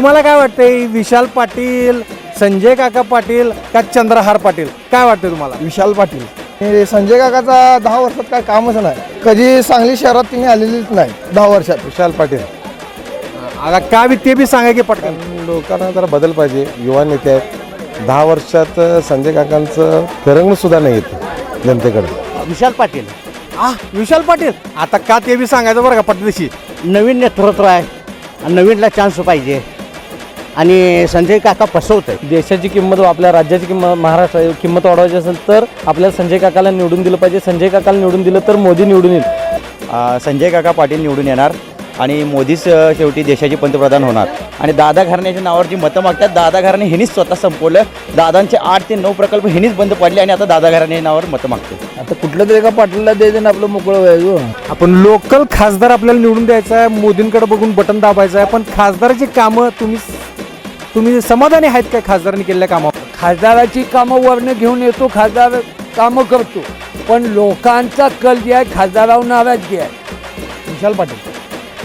तुम्हाला काय वाटतंय? विशाल पाटील संजय काका पाटील का चंद्रहार पाटील? काय वाटतं तुम्हाला? विशाल पाटील. हे संजय काकाचा दहा वर्षात काय कामच नाही. कधी सांगली शहरात तिने आलेलीच नाही दहा वर्षात. विशाल पाटील. आता का बी ते बी सांगा की पटकन. लोकांना जरा बदल पाहिजे. युवा नेते आहेत. दहा वर्षात संजय काकांचं तरंग सुद्धा नाही येत जनतेकडे. विशाल पाटील. आ विशाल पाटील? आता का ते बी सांगायचं बरं का पटदिशी? नवीन नेतृत्व आहे. आणि नवीनला चान्स पाहिजे. आणि संजय काका फसवत आहे देशाची किंमत व आपल्या राज्याची किंमत महाराष्ट्र किंमत वाढवायची असेल तर आपल्याला संजय काकाला निवडून दिलं पाहिजे. संजय काकाला निवडून दिलं तर मोदी निवडून येईल. संजय काका पाटील निवडून येणार आणि मोदीच शेवटी देशाचे पंतप्रधान होणार. आणि दादा घराण्याच्या नावावर जी मतं मागतात. दादा घराणे ह्यांनीच स्वतः संपवलं. दादांचे आठ ते नऊ प्रकल्प ह्यांनीच बंद पडले आणि आता दादा घराण्याच्या नावावर मतं मागते आता कुठल्या तरी एका पाटीलला द्यायचं आपलं मोकळं व्हायचं आपण लोकल खासदार आपल्याला निवडून द्यायचा आहे. मोदींकडे बघून बटन दाबायचं आहे. पण खासदाराची कामं तुम्ही तुम्ही समाधानी आहेत काय खासदारांनी केलेल्या कामावर? खासदाराची कामं वरनं घेऊन येतो खासदार कामं करतो. पण लोकांचा कल जे आहे खासदारावर नाराजगी आहे. विशाल पाटील.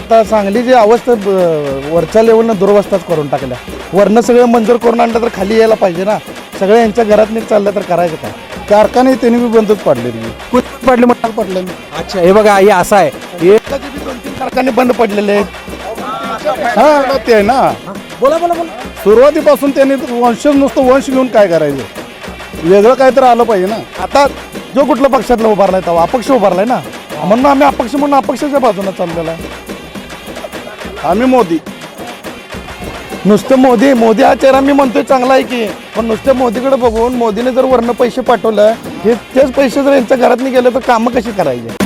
आता सांगलीची अवस्था ब- वरच्या लेवलनं दुरवस्थाच करून टाकल्या. वरनं सगळं मंजूर करून आणलं तर खाली यायला पाहिजे ना. सगळं यांच्या घरात नीट चाललं तर करायचं काय? कारखाने त्यांनी बी बंदच पाडले कुठ पडले मग? पडले अच्छा हे बघा हे असं आहे. हे दोन तीन कारखाने बंद पडलेले आहेत. हा ते आहे ना. बोला बोला बोला. सुरुवातीपासून त्यांनी वंश नुसतं वंश घेऊन काय करायचं? वेगळं काय तर आलं पाहिजे ना. आता जो कुठल्या पक्षातला उभारलाय तेव्हा अपक्ष उभारलाय ना. म्हणून आम्ही अपक्ष म्हणून अपक्षाच्या बाजूने चाललेला आहे. आम्ही मोदी. नुसतं मोदी मोदी हा चेहरा मी म्हणतोय चांगला आहे की पण नुसतं मोदीकडे बघून मोदीने जर वरनं पैसे पाठवलं हे तेच पैसे जर यांच्या घरात गेले तर कामं कशी करायची?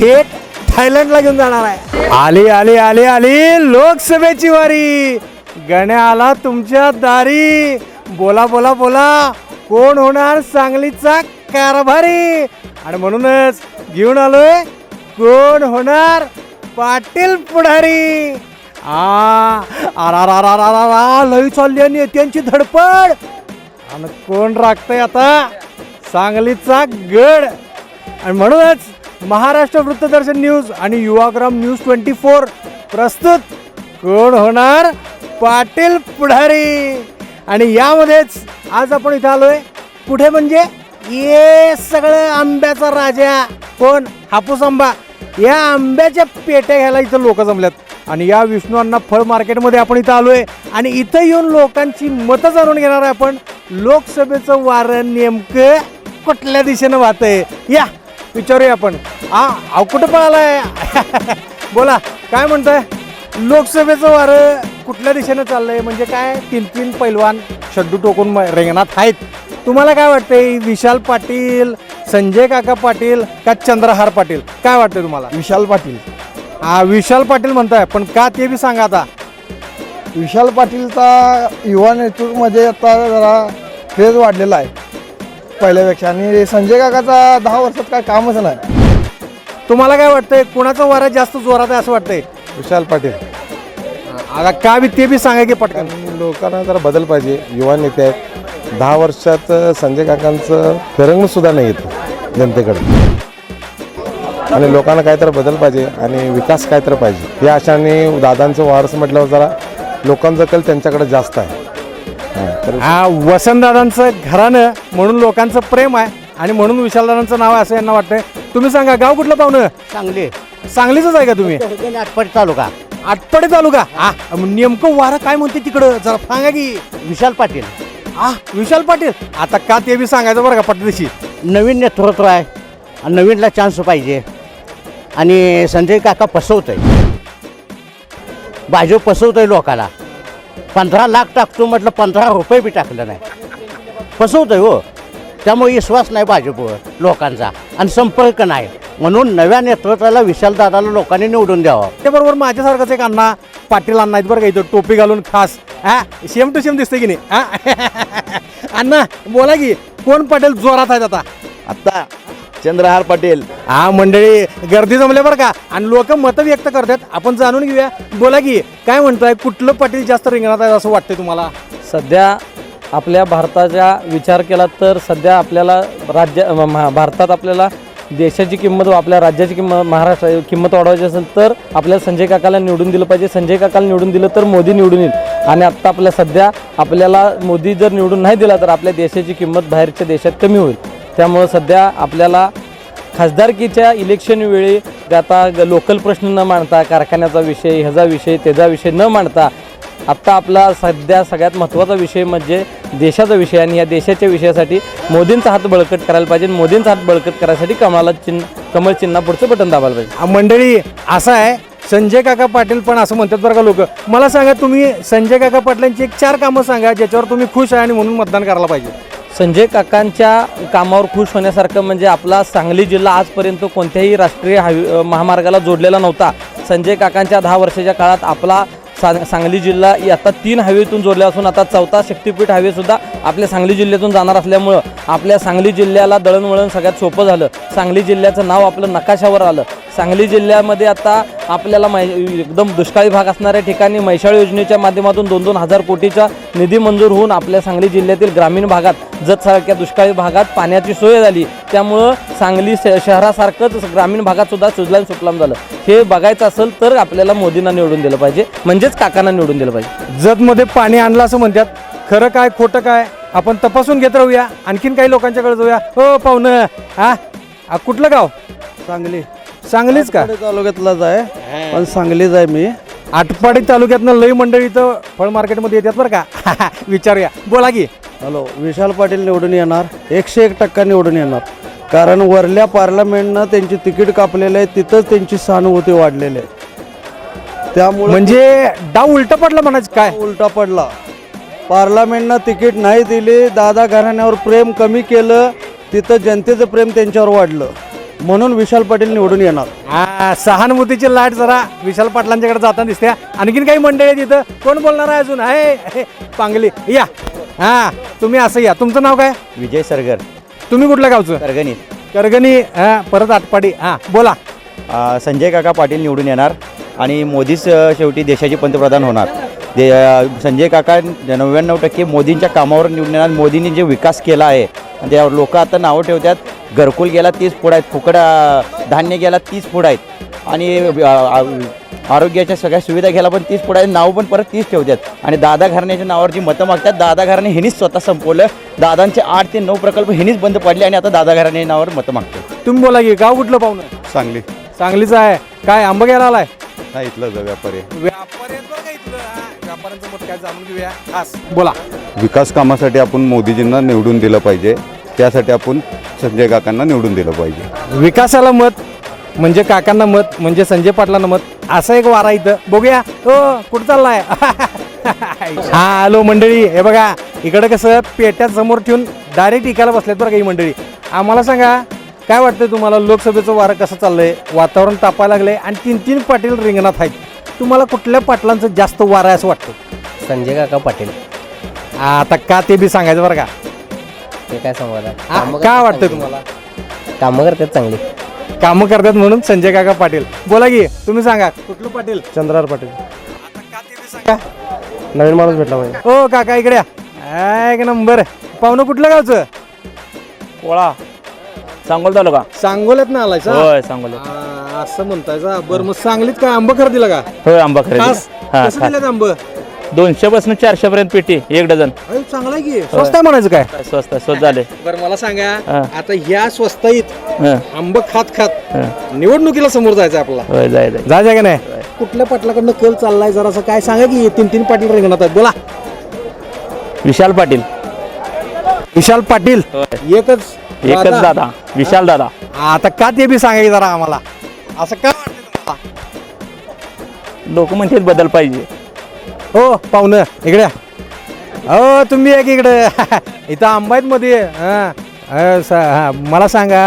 थेट थायलंडला घेऊन जाणार आहे. आली आली आली आली. लोकसभेची वारी. गण्या आला तुमच्या दारी. बोला बोला बोला. कोण होणार सांगलीचा कारभारी? आणि म्हणूनच घेऊन आलोय. कोण होणार पाटील पुढारी? आ लई चालली आणि त्यांची धडपड. आणि कोण राखतंय आता? सांगलीचा गड. आणि म्हणूनच महाराष्ट्र वृत्तदर्शन न्यूज आणि युवाग्राम न्यूज ट्वेंटी फोर प्रस्तुत कोण होणार? पाटील पुढारी. आणि यामध्येच आज आपण इथं आलोय. कुठे म्हणजे ये सगळं आंब्याचा राजा. कोण? हापूस आंबा. या आंब्याच्या पेट्या घ्यायला इथं लोक जमल्यात. आणि या विष्णू अण्णा फळ मार्केटमध्ये आपण इथं आलोय. आणि इथं येऊन लोकांची मतं जाणून घेणार आहे आपण. लोकसभेचं वारं नेमकं कुठल्या दिशेनं वाहतंय? या. विचारूया आपण. हा अहो कुठं पळालाय? बोला काय म्हणताय? लोकसभेचं वारं कुठल्या दिशेनं चाललंय? म्हणजे काय? तीन तीन पैलवान शड्डू टोकून म- रिंगणात आहेत. तुम्हाला काय वाटतंय? विशाल पाटील संजय काका पाटील का चंद्रहार पाटील? काय वाटतंय तुम्हाला? विशाल पाटील. हा विशाल पाटील म्हणताय पण का ते बी सांगा आता. विशाल पाटीलचा युवा नेतृत्वमध्ये आता जरा क्रेज वाढलेला आहे. पहिल्यापेक्षा. आणि संजय काकाचा दहा वर्षात काय कामच नाही. तुम्हाला काय वाटतंय? कुणाचा वारा जास्त जोरात आहे असं वाटतंय? विशाल पाटील. आता का बी ते बी सांगा की पटकन. लोकांना जरा बदल पाहिजे. युवा नेते आहेत. दहा वर्षात संजय काकांचं फिरंगण सुद्धा नाही येतं जनतेकडे. आणि लोकांना काहीतरी बदल पाहिजे आणि विकास काहीतरी पाहिजे. या आशाने दादांचं वारस म्हटल्यावर जरा लोकांचा कल त्यांच्याकडे जास्त आहे. हां, वसंतदादांचं घरानं म्हणून लोकांचं प्रेम आहे आणि म्हणून विशालदादांचं नाव आहे असं यांना वाटतंय. तुम्ही सांगा गाव कुठलं पाहुणं? चांगली सांगलीचंच आहे का तुम्ही? आटपाडी तालुका. आटपाडी तालुका? हा नेमकं वारं काय म्हणते तिकडं? जरा सांगा की. विशाल पाटील. हा विशाल पाटील? आता का ते बी सांगायचं बरं का पटदिशी? नवीन नेतृत्व आहे आणि नवीनला चान्स पाहिजे. आणि संजय काका फसवत आहे भाजप फसवत आहे लोकाला. पंधरा लाख टाकतो म्हटलं पंधरा रुपये बी टाकलं नाही. फसवत आहे हो. त्यामुळे विश्वास नाही भाजपवर लोकांचा. आणि संपर्क नाही. म्हणून नव्या नेतृत्वाला विशालदादाला लोकांनी निवडून द्यावं. त्याबरोबर माझ्यासारखंच एक अण्णा पाटील अण्णा आहेत बरं का इथं टोपी घालून खास. हा सेम टू सेम दिसते की नाही? हा. अण्णा बोला की कोण पाटील जोरात आहेत आता? आत्ता चंद्रहार पाटील. हा मंडळी गर्दी जमल्या बरं का? आणि लोक मतं व्यक्त करतात. आपण जाणून घेऊया. बोला की काय म्हणताय? कुठलं पाटील जास्त रिंगणात आहे असं वाटतंय तुम्हाला? सध्या आपल्या भारताचा विचार केला तर सध्या आपल्याला राज्य महा- भारतात आपल्याला देशाची किंमत व आपल्या राज्याची किंमत महाराष्ट्र किंमत वाढवायची असेल तर आपल्याला संजय काकाला निवडून दिलं पाहिजे. संजय काकाला निवडून दिलं तर मोदी निवडून येईल. आणि आत्ता आपल्या सध्या आपल्याला मोदी जर निवडून नाही दिला तर आपल्या देशाची किंमत बाहेरच्या देशात कमी होईल. त्यामुळं सध्या आपल्याला खासदारकीच्या इलेक्शन वेळी आता लोकल प्रश्न न मांडता कारखान्याचा विषय ह्याचा विषय त्याचा विषय न मांडता आत्ता आपला सध्या सगळ्यात महत्त्वाचा विषय म्हणजे देशाचा विषय आणि या देशाच्या विषयासाठी मोदींचा हात बळकट करायला पाहिजे मोदींचा हात बळकट करायसाठी कमळाला चिन्ह कमळ चिन्हा पुढचं बटन दाबायला पाहिजे. मंडळी असं आहे संजय काका पाटील पण असं म्हणतात बरं का लोक. मला सांगा तुम्ही संजय काका पाटलांची एक चार कामं सांगा ज्याच्यावर तुम्ही खुश आहे आणि म्हणून मतदान करायला पाहिजे. संजय काकांच्या कामावर खुश होण्यासारखं म्हणजे आपला सांगली जिल्हा आजपर्यंत कोणत्याही राष्ट्रीय हायवे महामार्गाला जोडलेला नव्हता. संजय काकांच्या दहा वर्षाच्या काळात आपला सा सांगली जिल्हा आता तीन हायवेतून जोडला असून आता चौथा शक्तीपीठ हायवेसुद्धा आपल्या सांगली जिल्ह्यातून जाणार असल्यामुळं आपल्या सांगली जिल्ह्याला दळणवळण सगळ्यात सोपं झालं. सांगली जिल्ह्याचं नाव आपलं नकाशावर आलं. सांगली जिल्ह्यामध्ये आता आपल्याला मै एकदम दुष्काळी भाग असणाऱ्या ठिकाणी मैशाळ योजनेच्या माध्यमातून दोन दोन हजार कोटीचा निधी मंजूर होऊन आपल्या सांगली जिल्ह्यातील ग्रामीण भागात जतसारख्या दुष्काळी भागात पाण्याची सोय झाली. त्यामुळं सांगली श शहरासारखंच ग्रामीण भागात सुद्धा सुजलाम सुफलाम झालं. हे बघायचं असेल तर आपल्याला मोदींना निवडून दिलं पाहिजे. म्हणजेच काकांना निवडून दिलं पाहिजे. जतमध्ये पाणी आणलं असं म्हणतात. खरं काय खोटं काय आपण तपासून घेत राहूया. आणखीन काही लोकांच्याकडे जाऊया. हो पाहुणं. हा आ, कुठलं गाव? सांगली. सांगलीच का? तालुक्यातलाच आहे. पण सांगलीच आहे मी. आटपाडी तालुक्यातनं लई मंडळी इथं फळ मार्केटमध्ये येतात बरं का? विचारूया. बोला की. हॅलो विशाल पाटील निवडून येणार. एकशे एक टक्का निवडून येणार. कारण वरल्या पार्लमेंटनं त्यांची तिकीट कापलेलं आहे तिथंच त्यांची सहानुभूती वाढलेली आहे. त्यामुळे म्हणजे डाव उलट पडला म्हणायचं काय? उलटा पडला. पार्लमेंटनं तिकीट नाही दिली दादा घराण्यावर प्रेम कमी केलं तिथं जनतेचं प्रेम त्यांच्यावर वाढलं. म्हणून विशाल पाटील निवडून येणार. हा सहानुभूतीची लाट जरा विशाल पाटलांच्याकडे जाताना दिसते. आणखीन काही मंडळी आहेत इथं. कोण बोलणार आहे अजून? आहे पांगली या. हा तुम्ही असं या. तुमचं नाव काय? विजय सरगर. तुम्ही कुठल्या गावचं? करगणित करगणी हा परत आटपाडी हा बोला. अ, संजय काका पाटील निवडून येणार आणि मोदीच अ, शेवटी देशाचे पंतप्रधान होणार. दे अ, संजय काका नव्याण्णव टक्के मोदींच्या कामावर निवडून येणार. मोदींनी जे विकास केला आहे आणि त्यावर लोक आता नावं ठेवतात. घरकुल गेला तीस फूड आहेत. फुकट अ, धान्य गेला तीस फूड आहेत. आणि आरोग्याच्या सगळ्या सुविधा घ्यायला पण तीस आहेत. नाव पण परत तीस ठेवतात. आणि दादा घराण्याच्या नावावर जी मतं मागतात दादा घराणे ह्यांनीच स्वतः संपवलं. दादांचे आठ ते नऊ प्रकल्प ह्यांनीच बंद पडले आणि आता दादा घराणे नावावर मतं मागतात तुम्ही बोला की गाव कुठलं पाहुणं? सांगली. सांगलीचं आहे. काय आंबा घ्यायला आलाय? हा इथलं व्यापारी. आहे. व्यापारी व्यापाऱ्यांचं मत काय जाणून घेऊया. खास. बोला विकास कामासाठी आपण मोदीजींना निवडून दिलं पाहिजे. त्यासाठी आपण संजय काकांना निवडून दिलं पाहिजे. विकासाला मत म्हणजे काकांना मत म्हणजे संजय पाटलांना मत असा एक वारा इथं. बघूया. हो कुठं चाललाय? हा हॅलो मंडळी. हे बघा इकडे कसं पेट्यात समोर ठेवून डायरेक्ट इकायला बसल्यात बरं का ही मंडळी. आम्हाला सांगा काय वाटतंय तुम्हाला? लोकसभेचं वारं कसं चाललंय? वातावरण तापायला लागलंय आणि तीन तीन पाटील रिंगणात आहेत. तुम्हाला कुठल्या पाटलांचं जास्त वारं आहे असं वाटतं संजय काका पाटील. आता का ते बी सांगायचं बरं का? ते काय सांगू हा, काय वाटतं तुम्हाला? कामं करतात चांगली. कामं करतात म्हणून संजय काका पाटील. बोला की तुम्ही सांगा कुठलं पाटील? चंद्रार पाटील. सांगा? नवीन माणूस भेटला पाहिजे ओ काका इकडे या. एक नंबर. पाहुणं कुठल्या गावचं? कोळा. सांगोल तालुका. सांगोल्यात ना आलाय? होय सांगोल आ, असं म्हणताय का बरं मग सांगलीत काय आंबा खरं दिला का? होय आंबा खरेदी खास? हा कसं आंब? दोनशे पासून चारशे पर्यंत पेटी एक डझन. अरे चांगला आहे की. स्वस्त आहे म्हणायचं काय? काय स्वस्त आहे, स्वस्त झाले बरं मला सांगा हा. आता ह्या स्वस्ताईत हं, आंब खात खात हं. निवडणुकीला समोर जायचं आपला होय जाय जाय. जायचं का नाही? कुठल्या पाटलाकडनं कल चाललाय? जरासं काय सांगा की तीन तीन पाटील रिंगणात आहेत. बोला. विशाल पाटील. विशाल पाटील? होय. एकच एकच दादा. विशाल दादा. आता का ते बी सांगा की जरा आम्हाला. असं का वाटतं तुम्हाला? लोक म्हणतात बदल पाहिजे. हो पाहुणं इकडे. हो तुम्ही एक इकडे. इथं आंबाईत मध्ये हा. अ, स- हा. मला सांगा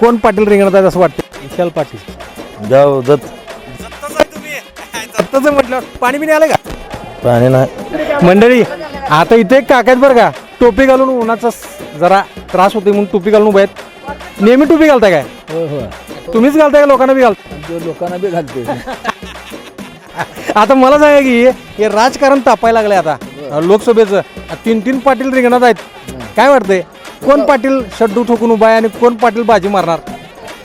कोण पाटील रिंगणात आहेत असं वाटतं? विशाल पाटील. जाऊ जत दत्ताचं म्हटलं पाणी बिणी आलं का? पाणी नाही. मंडळी आता इथे एक काका आहेत बरं का. टोपी घालून उन्हाचा जरा त्रास होते म्हणून टोपी घालून उभे आहेत. नेहमी टोपी घालताय काय? तुम्हीच घालताय का? लोकांना बी घालता लोकांना बी घालते आता मला सांगा की हे राजकारण तापायला लागलंय आता. लोकसभेचं. तीन तीन पाटील रिंगणात आहेत. काय वाटतंय? कोण पाटील शड्डू ठोकून उभा आहे आणि कोण पाटील बाजी मारणार?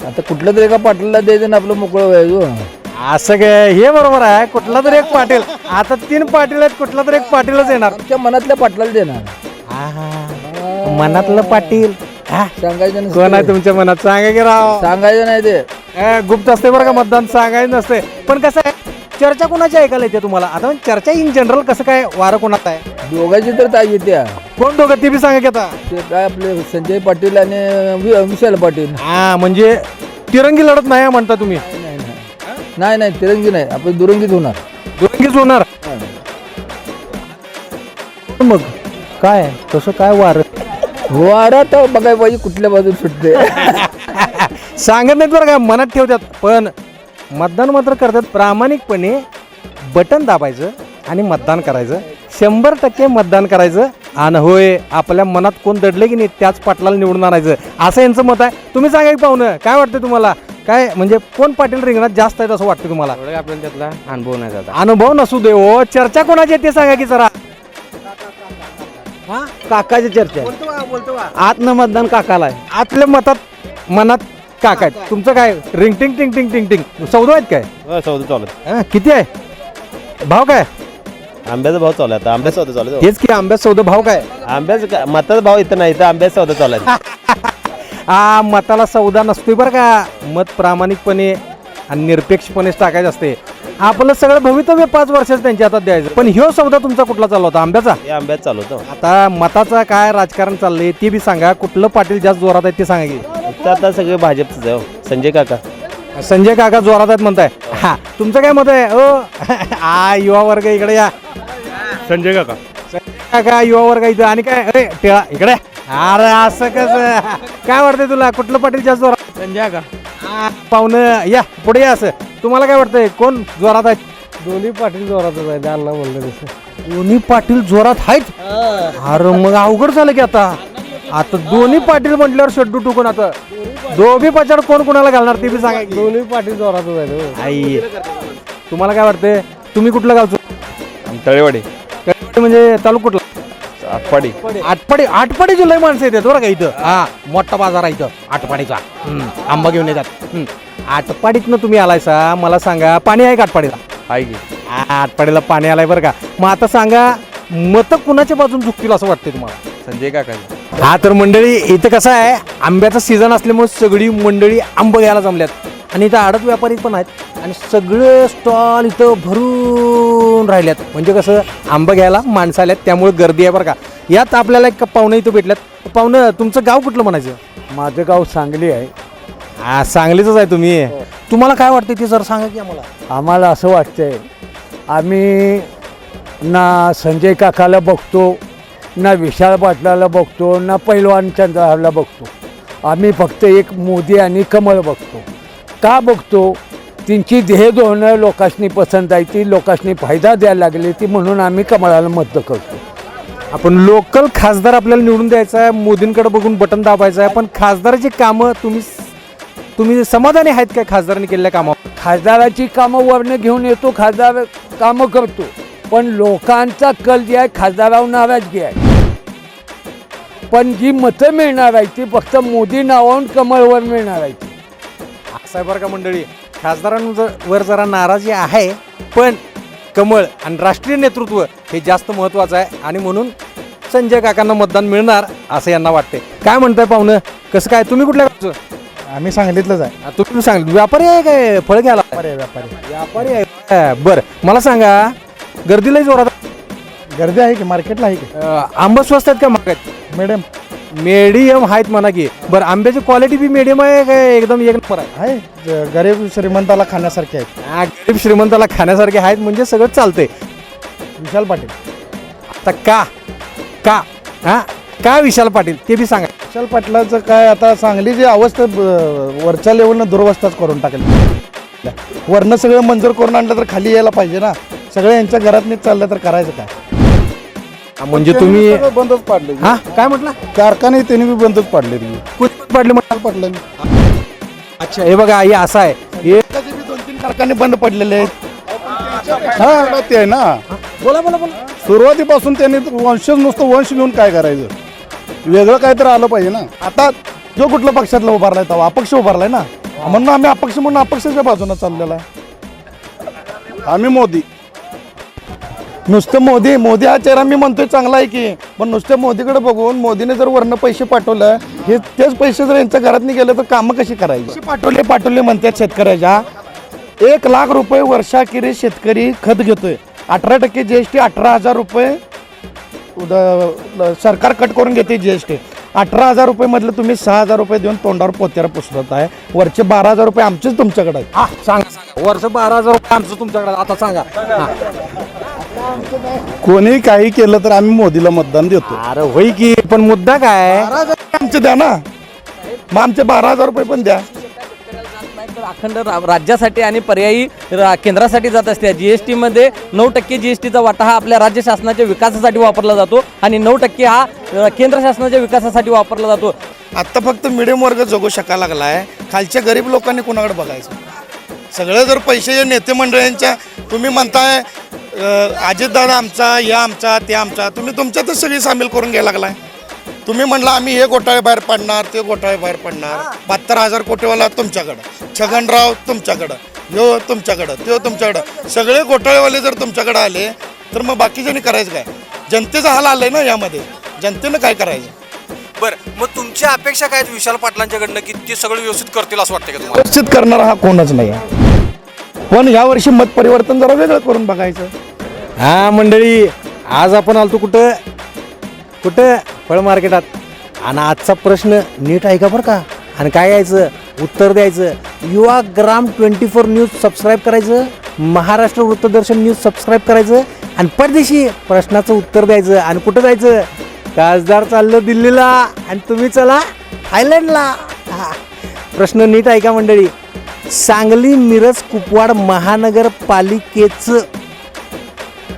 आता कुठल्या तरी एका पाटलाला द्यायचं ना आपलं मोकळं व्हायचं. असं काय? हे बरोबर आहे. कुठला तरी एक पाटील. आता तीन पाटील आहेत. कुठला तरी एक पाटीलच येणार. आमच्या मनातल्या पाटलाला देणार. मनातलं पाटील. सांगायचं कोण आहे तुमच्या मनात? सांगा की राव. सांगायचं नाही ते. गुप्त असते बरं का मतदान? सांगायचं नसते. पण कसं आहे? चर्चा कोणाची ऐकायला येते तुम्हाला? आता म्हणजे चर्चा इन जनरल कसं काय वारं कोणाचं आहे? दोघांची तर ताई येत्या कोण दोघं? ते बी सांगा की आता. ते काय आपले संजय पाटील आणि वि- विशाल पाटील. हा म्हणजे तिरंगी लढत नाही म्हणता तुम्ही. नाही नाही. नाही नाही तिरंगी नाही. आपण दुरंगीत होणार. दुरंगीच होणार? मग काय? कसं काय वार? वारा तर बघाय पाहिजे कुठल्या बाजून सुटते. सांगत नाहीत बरं का मनात ठेवतात. पण मतदान मात्र करतात. प्रामाणिकपणे बटन दाबायचं आणि मतदान करायचं. शंभर टक्के मतदान करायचं. आणि होय आपल्या मनात कोण दडले की नाही त्याच पाटलाला निवडून आणायचं. असं यांचं मत आहे. तुम्ही सांगा की पाहुणं काय वाटतं तुम्हाला? काय म्हणजे कोण पाटील रिंगणात जास्त आहेत असं वाटतं तुम्हाला? आपल्याला त्यातला अनुभव नाही जाता अनुभव नसू दे हो. चर्चा कोणाची आहे ते सांगा की जरा. काकाची चर्चा आतनं मतदान काकाला आहे. आतल्या मतात मनात काका आहेत तुमचं काय? रिंग टिंग टिंग टिंग टिंग टिंग. सौदा आहेत काय? सौदा चालत हा, किती आहे? भाव काय? आंब्याचा भाव चालू आहे आता. आंब्याचा सौदा चालू तेच की आंब्यात सौदा भाव काय? आंब्याचा मताचा भाव इथं नाही तर आंब्याचा सौदा चालू आहे हा मताला सौदा नसतोय बरं का? मत प्रामाणिकपणे आणि निरपेक्षपणेच टाकायचं असते. आपलं सगळं भवितव्य पाच वर्षाचं त्यांच्या हातात द्यायचं. पण ह्यो सौदा तुमचा कुठला चालला होता? आंब्याचा? हे आंब्यात चालू होतं. आता मताचा काय राजकारण चाललंय ते बी सांगा. कुठलं पाटील जास्त जोरात आहे ते सांगा की. इथं आता सगळे भाजपच आहे हो. संजय काका. संजय काका जोरात आहेत म्हणताय. हा तुमचं काय मत आहे? ओ आ युवा वर्ग इकडे या. संजय काका. संजय काका युवा वर्ग इथं. आणि काय? अरे टिळा इकडे. अरे असं कसं? काय वाटतंय तुला? कुठलं पाटील जास्त जोरात? संजय का आ, पाहुणं या पुढे या असं. तुम्हाला काय वाटतंय? कोण जोरात आहेत दोन्ही पाटील जोरातच आहे अण्णा म्हणलं तसं. दोन्ही पाटील जोरात आहेत? अरे मग अवघड झालं की आता. आता दोन्ही पाटील म्हटल्यावर शेड्डू टुकून आता. दोघी पचाड कोण कोणाला घालणार ते बी सांगा की. दोन्ही पाटील जोरातच आहेत हो. आई. तुम्हाला काय वाटतंय? तुम्ही कुठलं गावचं? तळेवाडी. म्हणजे तालुका कुठला? आटपाडी. आटपाडी आटपाडीची लय माणसं येतात बरं का इथं. हा मोठा बाजार आहे इथं आटपाडीचा. हम्म, आंबा घेऊन येतात. हम्म. आटपाडीतनं तुम्ही आलाय सा मला सांगा पाणी आहे का आटपाडीला? आहे की. आ, आटपाडीला पाणी आलाय बरं का. मग आता सांगा मत कुणाच्या बाजून झुकतील असं वाटतंय तुम्हाला? संजय काका हा तर मंडळी इथं कसं आहे आंब्याचा सीझन असल्यामुळे सगळी मंडळी आंब घ्यायला जमल्यात. आणि इथं आडत व्यापारी पण आहेत. आणि सगळे स्टॉल इथं भरून राहिल्यात. म्हणजे कसं आंबा घ्यायला माणसं आल्यात त्यामुळे गर्दी आहे बरं का. यात आपल्याला एक पाहुणं इथं भेटल्यात. पाहुणं तुमचं गाव कुठलं म्हणायचं? माझं गाव सांगली आहे. हा सांगलीच आहे तुम्ही. तुम्हाला काय वाटतं ते जर सांगा की आम्हाला. आम्हाला असं वाटतंय आम्ही ना संजय काकाला बघतो ना विशाल पाटलाला बघतो ना पैलवान चंद्रहारला बघतो. आम्ही फक्त एक मोदी आणि कमळ बघतो. का बघतो? त्यांची ध्येय धोरणं लोकांनी पसंत आहे ती लोकांनी फायदा द्यायला लागली ती म्हणून आम्ही कमळाला मत करतो. आपण लोकल खासदार आपल्याला निवडून द्यायचा आहे मोदींकडे बघून बटन दाबायचं आहे पण खासदाराची कामं तुम्ही तुम्ही समाधानी आहेत काय खासदारांनी केलेल्या कामावर? खासदाराची कामं वरनं घेऊन येतो खासदार कामं करतो पण लोकांचा कल जे आहे खासदारावर नाराजगी आहे. पण जी मतं मिळणार आहे ती फक्त मोदी नावाहून कमळवर मिळणार आहे असं आहे बरं का मंडळी खासदारांवर जरा नाराजी आहे पण कमळ आणि राष्ट्रीय नेतृत्व हे जास्त महत्त्वाचं आहे आणि म्हणून संजय काकांना मतदान मिळणार असं यांना वाटते काय म्हणताय पाहुणं? कसं काय? तुम्ही कुठल्या गावचं? आम्ही सांगितलंच आहे. आ, तुम्ही सांगितलं व्यापारी आहे काय? फळ घ्यायला? व्यापारी आहे, व्यापारी व्यापारी आहे. बरं मला सांगा गर्दीलाही जोरात गर्दी आहे की मार्केटला आहे की? आंबा स्वस्त आहेत का आहेत मॅडम मीडियम आहेत म्हणा की. बरं आंब्याची क्वालिटी बी मीडियम आहे काय एकदम एक नंबर आहे? आहे. ज- गरीब श्रीमंताला खाण्यासारखे आहेत. हा, गरीब श्रीमंताला खाण्यासारखे आहेत म्हणजे सगळं चालतंय. विशाल पाटील. आता का? का? हा? का विशाल पाटील? ते बी सांगा. विशाल पाटलाचं काय आता सांगली जी अवस्था ब- वरच्या लेवलनं दुरवस्थाच करून टाकली. वरनं सगळं मंजूर करून आणलं तर खाली यायला पाहिजे ना. सगळं यांच्या घरात नीट चाललं तर करायचं काय? म्हणजे तुम्ही सगळं बंदच पाडले. हा? काय म्हटलं? कारखाने त्यांनी बी बंदच पाडले. कुठे पाडले म्हटलं? पाटलं अच्छा हे बघा हे असं आहे. हे दोन तीन कारखाने बंद पडलेले आहेत. हा ते आहे ना. बोला बोला बोला. सुरुवातीपासून त्यांनी वंशज नुसतं वंश घेऊन काय करायचं? वेगळं काय तर आलं पाहिजे ना. आता जो कुठल्या पक्षातला उभारलाय तेव्हा अपक्ष उभारलाय ना. म्हणून आम्ही अपक्ष म्हणून अपक्षाच्या बाजूने चाललेला आहे. आम्ही मोदी. नुसतं मोदी मोदी हा चेहरा मी म्हणतोय चांगला आहे की पण नुसतं मोदीकडे बघून मोदीने जर वरनं पैसे पाठवलं हे तेच पैसे जर यांच्या घरात नाही गेले तर कामं कशी करायची? पाठवले पाठवले म्हणतात शेतकऱ्याच्या. एक लाख रुपये वर्षाखेरीज शेतकरी खत घेतोय. अठरा टक्के जी एस टी अठरा हजार रुपये उद- सरकार कट करून घेते जी एस टी अठरा हजार रुपये मधले तुम्ही सहा हजार रुपये देऊन तोंडावर पोत्याला पुसरत आहे. वरचे बारा हजार रुपये आमचेच तुमच्याकडे आहेत. हा सांगा सांगा. वर्ष बारा हजार रुपये आमचं तुमच्याकडे आता सांगा. हा. कोणी काही केलं तर आम्ही मोदीला मतदान देतो. अरे होई की पण मुद्दा काय? बारा हजार आमचे द्या ना. मग आमचे बारा हजार रुपये पण द्या. अखंड रा- राज्यासाठी आणि पर्यायी रा- केंद्रासाठी जात असते. जी एस टीमध्ये नऊ टक्के जी एस टीचा वाटा हा आपल्या राज्य शासनाच्या विकासासाठी वापरला जातो आणि नऊ टक्के हा केंद्र शासनाच्या विकासासाठी वापरला जातो. आत्ता फक्त मिडियम वर्ग जगू शकायला लागलाय. खालच्या गरीब लोकांनी कोणाकडे बघायचं? सगळे जर पैसे नेते मंडळींच्या तुम्ही म्हणताय अजितदादा आमचा हे आमचा ते आमचा तुम्ही तुमच्यातच सगळी सामील करून घ्यायला लागलाय. तुम्ही म्हणला आम्ही हे घोटाळे बाहेर पडणार ते घोटाळे बाहेर पडणार. बहात्तर हजार कोटीवाला तुमच्याकडं. छगनराव तुमच्याकडं. ह्यो तुमच्याकडं त्यो तुमच्याकडं. सगळे घोटाळेवाले जर तुमच्याकडे आले तर मग बाकीच्यांनी करायचं काय? जनतेचा हाल आलाय ना यामध्ये. जनतेनं काय करायचं? बरं मग तुमच्या अपेक्षा काय आहेत विशाल पाटलांच्याकडनं की ते सगळं व्यवस्थित करतील असं वाटतं का तुम्हाला? व्यवस्थित करणारा हा कोणच नाही पण या वर्षी मत परिवर्तन जरा वेगळं करून बघायचं. हा मंडळी आज आपण आलतो कुठं? कुठं? फळ मार्केटात. आणि आजचा प्रश्न नीट ऐका बरं का? आणि काय यायचं? उत्तर द्यायचं? Yuva Gram twenty four news subscribe करायचं महाराष्ट्र वृत्तदर्शन न्यूज सबस्क्राईब करायचं आणि परदेशी प्रश्नाचं उत्तर द्यायचं आणि कुठं जायचं? खासदार चाललं दिल्लीला आणि तुम्ही चला थायलंडला हा. प्रश्न नीट ऐका मंडळी. सांगली मिरज कुपवाड महानगरपालिकेचं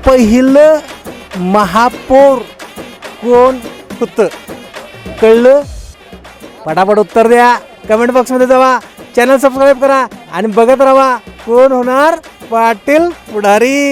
पहिलं महापौर कोण होतं? कळलं? पटापट उत्तर द्या. कमेंट बॉक्समध्ये जावा. चॅनल सबस्क्राईब करा आणि बघत राहा कोण होणार पाटील पुढारी.